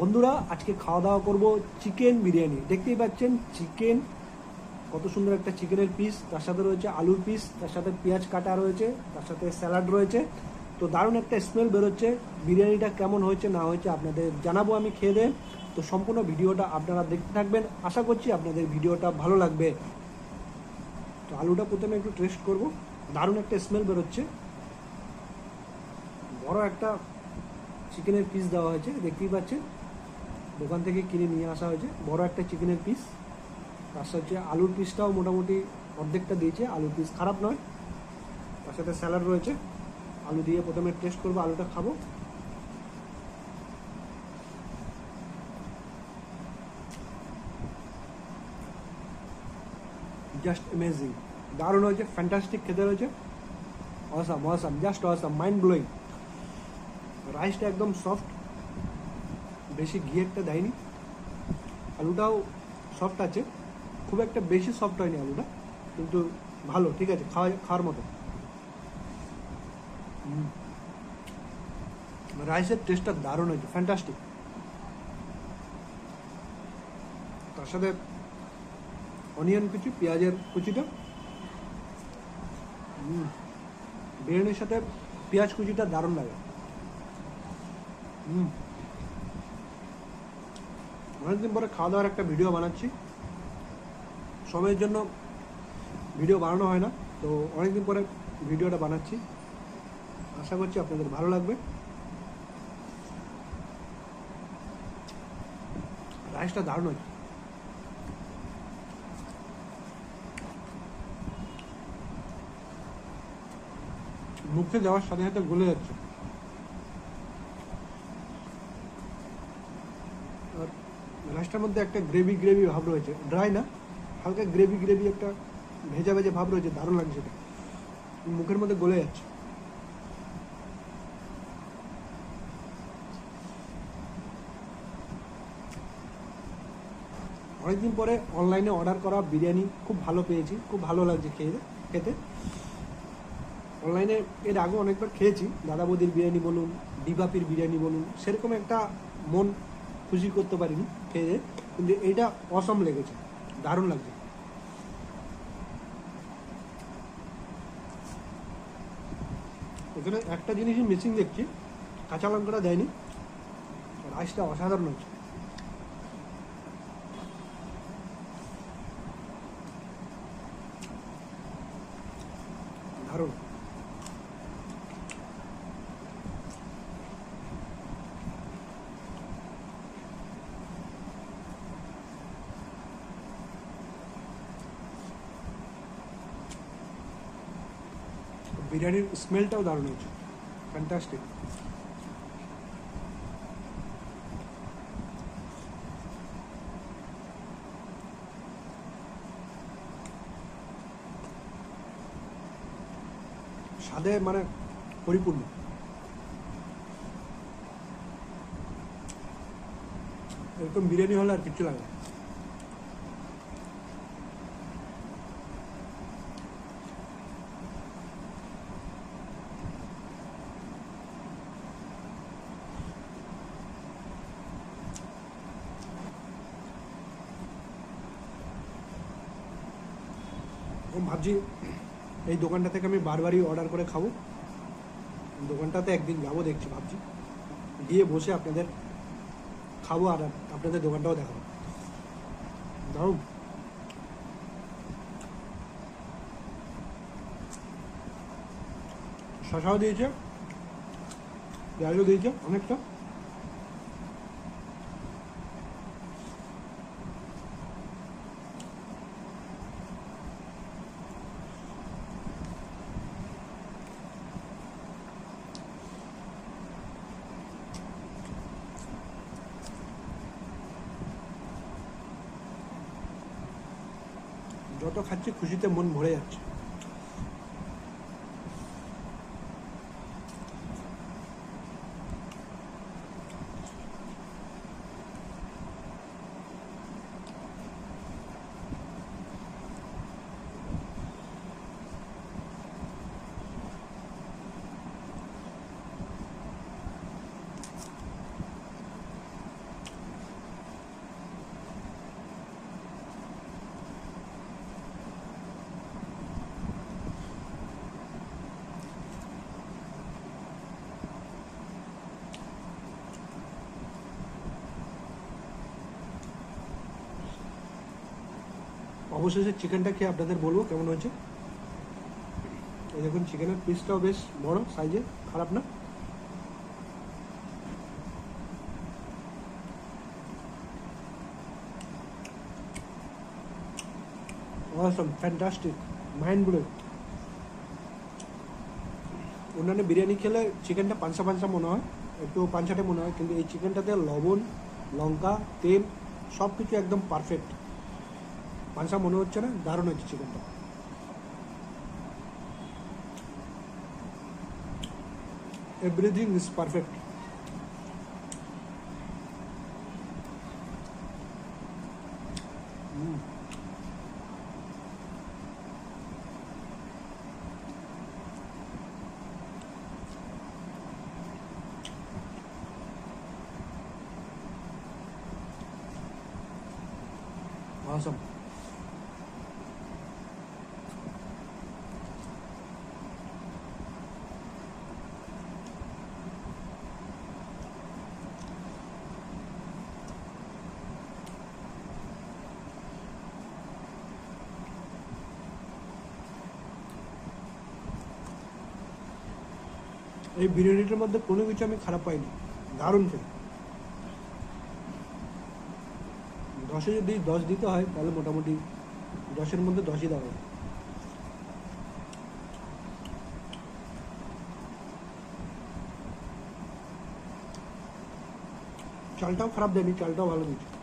বন্ধুরা, আজকে খাওয়া দাওয়া করব চিকেন বিরিয়ানি। দেখতেই পাচ্ছেন, চিকেন, কত সুন্দর একটা চিকেনের পিস তার সাথে রয়েছে আলুর পিস তার সাথে পেঁয়াজ কাটা রয়েছে, তার সাথে স্যালাড রয়েছে। তো দারুণ একটা স্মেল বেরোচ্ছে, বিরিয়ানিটা কেমন হয়েছে, না হয়েছে আপনাদের জানাব আমি খেয়ে দেন তো সম্পূর্ণ ভিডিওটা আপনারা দেখতে থাকবেন। আশা করছি আপনাদের ভিডিওটা ভালো লাগবে। তো আলুটা প্রথমে একটু টেস্ট করব। দারুণ একটা স্মেল বেরোচ্ছে। বড় একটা চিকেনের পিস দেওয়া হয়েছে, দেখতেই পাচ্ছেন। দোকান থেকে কিনে নিয়ে আসা হয়েছে। বড় একটা চিকেনের পিস তার সাথে আলুর পিসটাও মোটামুটি অর্ধেকটা দিয়েছে। আলুর পিস খারাপ নয়। তার সাথে স্যালাড রয়েছে। আলু দিয়ে প্রথমে টেস্ট করব, আলুটা খাব। জাস্ট অ্যামেজিং দারুণ হয়েছে ফ্যান্টাস্টিক খেতে রয়েছে। Awesome awesome just awesome mind blowing রাইসটা একদম সফট বেশি ঘি একটা দেয়নি। আলুটাও সফট আছে। খুব একটা বেশি সফট হয়নি আলুটা, কিন্তু ভালো, ঠিক আছে, খাওয়া খাওয়ার মতো। রাইসের টেস্টটা দারুণ হয়েছে ফ্যান্টাস্টিক তার সাথে অনিয়ন কুচি, পেঁয়াজের কুচিটা। বিরিয়ানির সাথে পেঁয়াজ কুচিটা দারুণ লাগে। হুম। অনেকদিন পরে খাওয়া দাওয়ার একটা ভিডিও বানাচ্ছি। সময়ের জন্য ভিডিও বানানো হয় না, তো অনেকদিন পরে ভিডিওটা বানাচ্ছি। আশা করছি আপনাদের ভালো লাগবে। রাইসটা দারুণ হয়েছে। মুখে যাওয়ার সাথে সাথে গলে যাচ্ছে আর রাইসটার মধ্যে একটা গ্রেভি গ্রেভি ভাব রয়েছে। ড্রাই না, হালকা গ্রেভি গ্রেভি একটা ভেজা ভেজা ভাব রয়েছে, দারুণ লাগছে এটা মুখের মধ্যে গলে যাচ্ছে। অনেকদিন পরে অনলাইনে অর্ডার করা বিরিয়ানি খুব ভালো পেয়েছি, খুব ভালো লাগছে খেয়ে, খেতে। অনলাইনে এর আগে অনেকবার খেয়েছি দাদা বৌদির বিরিয়ানি বলুন, ডিবাপির বিরিয়ানি বলুন, সেরকম একটা মন খুশি করতে পারিনি। খেয়ে কিন্তু এইটা অসম লেগেছে। দারুণ লাগছে। এখানে একটা জিনিসই মিসিং দেখছি, কাঁচা লঙ্কাটা দেয়নি। রাইসটা অসাধারণ হচ্ছে দারুণ। বিরিয়ানির স্মেলটাও দারুণ হয়েছে। ফ্যান্টাস্টিক স্বাদে মানে পরিপূর্ণ। এরকম বিরিয়ানি হলে আর কিচ্ছু লাগে না। আমি ভাবছি এই দোকানটা থেকে আমি বারবারই অর্ডার করে খাব। দোকানটাতে একদিন যাব দেখছি, ভাবছি। গিয়ে বসে আপনাদের খাব আর আপনাদের দোকানটাও দেখাবো। দারুণ। শশাও দিয়েছে, পেঁয়াজও দিয়েছে অনেকটা। 또 같이 90대 문 몰아였죠. অবশেষে চিকেনটা খেয়ে আপনাদের বলব কেমন হয়েছে। এই দেখুন চিকেনের পিসটাও বেশ বড় সাইজে খারাপ না। Awesome, fantastic mind blowing অন্যান্য বিরিয়ানি খেলে চিকেনটা পাঞ্চা পাঞ্চা মনে হয়, একটু পাঞ্চাটে মনে হয়, কিন্তু এই চিকেনটাতে লবণ, লঙ্কা, তেল সব কিছু একদম পারফেক্ট পাঞ্চা মনে হচ্ছে না দারুণ হচ্ছে চিকেনটা এভরিথিং ইজ পারফেক্ট awesome. এই বিরিয়ানিটার মধ্যে কোনো কিছু আমি খারাপ পাইনি। দারুণ খেতে। দশে যদি দশ দিতে হয়, তাহলে মোটামুটি দশের মধ্যে দশই হবে চালটাও খারাপ দেয়নি, চালটাও ভালো দিচ্ছে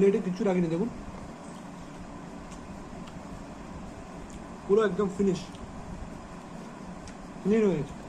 প্লেটে কিছু রাখিনি দেখুন। পুরো একদম ফিনিশ ক্লিন হয়ে গেছে।